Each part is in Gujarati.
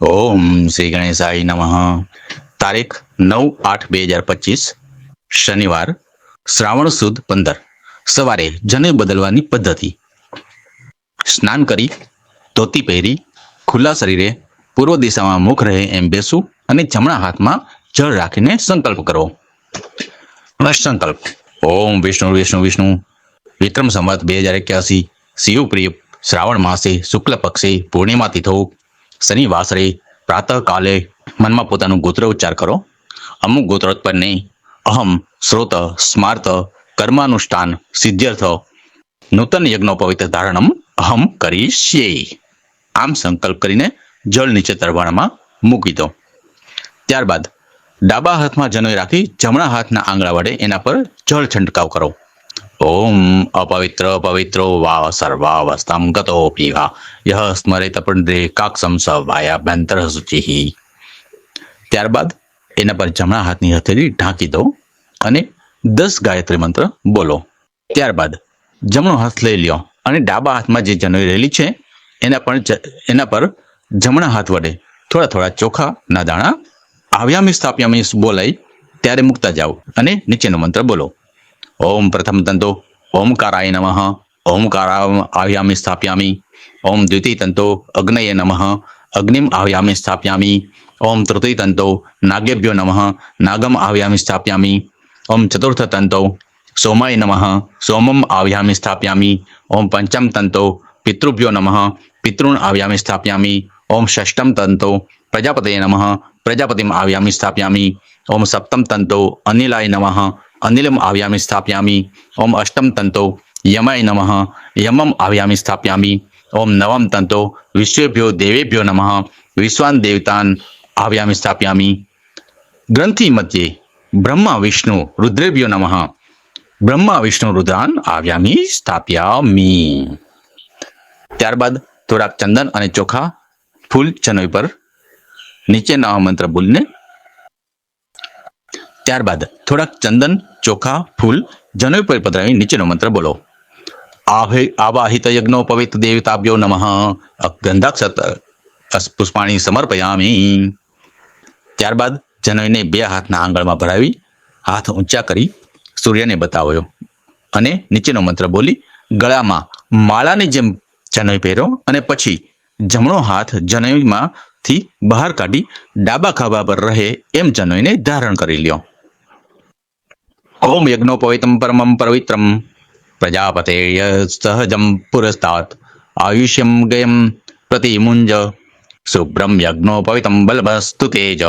ઓમ શ્રી ગણેશાય નમઃ. તારીખ નવ આઠ બે હજાર પચીસ, શનિવાર, શ્રાવણ સુદ પંદર. સવારે જને બદલવાની પદ્ધતિ. સ્નાન કરી, ધોતી પહેરી, ખુલ્લા શરીરે પૂર્વ દિશામાં મુખ રહે એમ બેસવું અને જમણા હાથમાં જળ રાખીને સંકલ્પ કરો. સંકલ્પ ઓમ વિષ્ણુ વિષ્ણુ વિષ્ણુ. વિક્રમ સંવત બે હજાર એક્યાસી, શિવ પ્રિય શ્રાવણ માસે શુક્લ પક્ષે પૂર્ણિમા તિથો શનિ વાસરે પ્રાતઃ કાલે મનમાં પોતાનું ગોત્ર ઉચ્ચાર કરો. અમુક ગોત્રોત્પન્ને અહમ શ્રોત સ્માર્ત, કર્માનુષ્ઠાન, સિદ્ધ્યર્થ, નૂતન યજ્ઞોપવિત ધારણમ અહમ કરીશ્યે આમ સંકલ્પ કરીને જળ નીચે તરવાણામાં મૂકી દો. ત્યારબાદ ડાબા હાથમાં જનોઈ રાખી જમણા હાથના આંગળા વડે એના પર જળ છંટકાવ કરો. ઓમ અપવિત્ર પવિત્રો વા સર્વાવસ્થામ ગતો પીવા યહ સ્મરેત પુંડ્રે કાક્ષમ સ વાયાભ્યંતર શુચિ ત્યારબાદ એના પર જમણા હાથની હથેળી ઢાંકી દો અને દસ ગાયત્રી મંત્ર બોલો. ત્યારબાદ જમણો હાથ લઈ લ્યો અને ડાબા હાથમાં જે જનોઈ રહેલી છે, એના પર એના પર જમણા હાથ વડે થોડા થોડા ચોખાના દાણા આવ્યામી સ્થાપ્યામી બોલાય ત્યારે મૂકતા જાઓ અને નીચેનો મંત્ર બોલો. ઓમ પ્રથમ તંતો ઓમકારાય નમઃ ઓમકારા આવ્યામિ સ્થાપ્યામિ ઓમ દ્વિતીય તંતો અગ્નયે નમઃ અગ્નિમ આવ્યામિ સ્થાપ્યામિ ઓમ તૃતીય તંતો નાગેભ્યો નમઃ નાગમ આવ્યામિ સ્થાપ્યામિ ઓમ ચતુર્થ તંતો સોમાય નમઃ સોમમ આવ્યામિ સ્થાપ્યામિ ઓમ પંચમ તંતો પિતૃભ્યો નમઃ પિતॄન આવ્યામિ સ્થાપ્યામિ ઓમ ષષ્ટમ તંતો પ્રજાપતये નમઃ પ્રજાપતિમ આવ્યામિ સ્થાપ્યામિ ઓમ સપ્તમ તંતો અનિલાય નમઃ અનિલમ આવ્યામિ સ્થાપ્યામિ ઓમ અષ્ટમ તંતો યમાય નમઃ યમમ આવ્યામિ સ્થાપ્યામિ ઓમ નવમ તંતો વિશ્વેભ્યો દેવેભ્યો નમઃ વિશ્વાન દેવતાન આવ્યામિ સ્થાપ્યામિ ગ્રંથિ મધ્યે બ્રહ્મા વિષ્ણુ રુદ્રેભ્યો નમઃ બ્રહ્મા વિષ્ણુ રુદ્રાન આવ્યામિ સ્થાપ્યામિ ત્યારબાદ થોડાક ચંદન અને ચોખા ફૂલ ચનોઈ પર નીચેના મંત્ર બોલીને ત્યારબાદ થોડાક ચંદન, ચોખા, ફૂલ જનોય પર પધરાવી નીચેનો મંત્ર બોલો. આભે આવાહિત યજ્ઞો પવિત્ર દેવતાભ્યો નમઃ. ગંધાક્ષત પુષ્પાણી સમર્પયામી. ત્યારબાદ જનોઈને બે હાથના આંગળમાં ભરાવી, હાથ ઊંચા કરી સૂર્યને બતાવ્યો અને નીચેનો મંત્ર બોલી, ગળામાં માળાની જેમ જનોઈ પહેરો અને પછી જમણો હાથ જનોઈમાંથી બહાર કાઢી ડાબા ખાબા પર રહે એમ જનોઈને ધારણ કરી લ્યો. ઓમ યજ્ઞોપવિતમ પરમમ પવિત્રમ પ્રજાપતે સહજમ પુરસ્તાત આયુષ્યમ ગયમ પ્રતિમુંજ શુભ્રમ યજ્ઞોપવિતમ બલભસ્તુ તેજ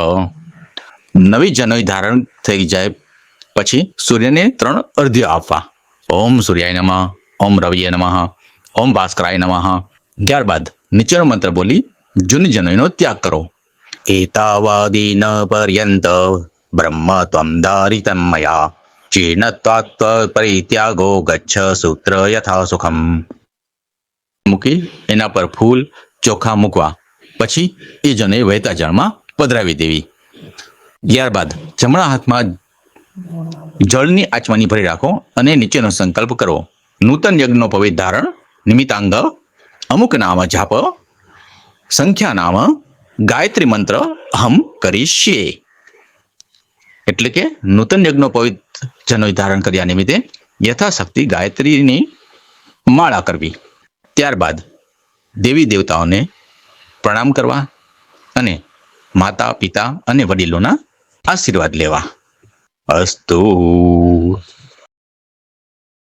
નવી જનોઈ ધારણ થઈ જાય પછી સૂર્યને ત્રણ અર્ધ્ય આપવા ઓમ સૂર્યાય નમઃ ઓમ રવિય નમઃ ઓમ ભાસ્કરાય નમઃ ત્યારબાદ નીચેનો મંત્ર બોલી, જૂની જનોઈનો ત્યાગ કરો। એતાવાદી ન પર્યંત બ્રહ્મ ત્વમ દારિતમ મયા। ચેન ત્વાત્વ પરિત્યાગો ગચ્છ સૂત્ર યથા સુખમ મૂકી એના પર ફૂલ ચોખા મૂકવા પછી એ જને વહેતા જળમાં પધરાવી દેવી ત્યારબાદ જમણા હાથમાં જળની આચવાની ભરી રાખો અને નીચેનો સંકલ્પ કરો નૂતન યજ્ઞનો પવિત્ર ધારણ નિમિત્તાંગ અમુક નામ જાપ સંખ્યા નામ ગાયત્રી મંત્ર અહમ કરીશીએ એટલે કે નૂતન યજ્ઞો પવિત્ર જનોય ધારણ કર્યા નિમિત્તે યથાશક્તિ ગાયત્રીની માળા કરવી. ત્યારબાદ દેવી દેવતાઓને પ્રણામ કરવા અને માતા, પિતા અને વડીલોના આશીર્વાદ લેવા. અસ્તુ.